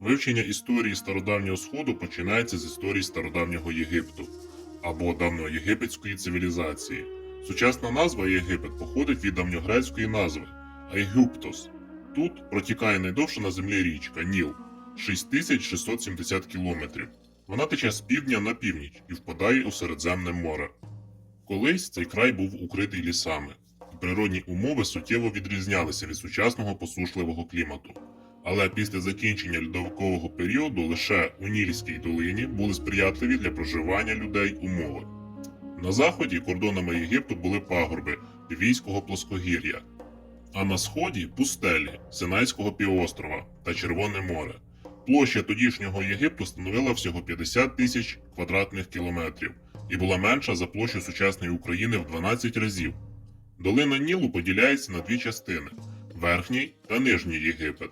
Вивчення історії стародавнього Сходу починається з історії стародавнього Єгипту або давньоєгипетської цивілізації. Сучасна назва Єгипет походить від давньогрецької назви Айгюптос. Тут протікає найдовша на землі річка Ніл 6670 кілометрів. Вона тече з півдня на північ і впадає у Середземне море. Колись цей край був укритий лісами, і природні умови суттєво відрізнялися від сучасного посушливого клімату. Але після закінчення льодовикового періоду лише у Нільській долині були сприятливі для проживання людей умови. На заході кордонами Єгипту були пагорби Лівійського плоскогір'я, а на сході пустелі Синайського півострова та Червоне море. Площа тодішнього Єгипту становила всього 50 тисяч квадратних кілометрів і була менша за площу сучасної України в 12 разів. Долина Нілу поділяється на дві частини: Верхній та Нижній Єгипет.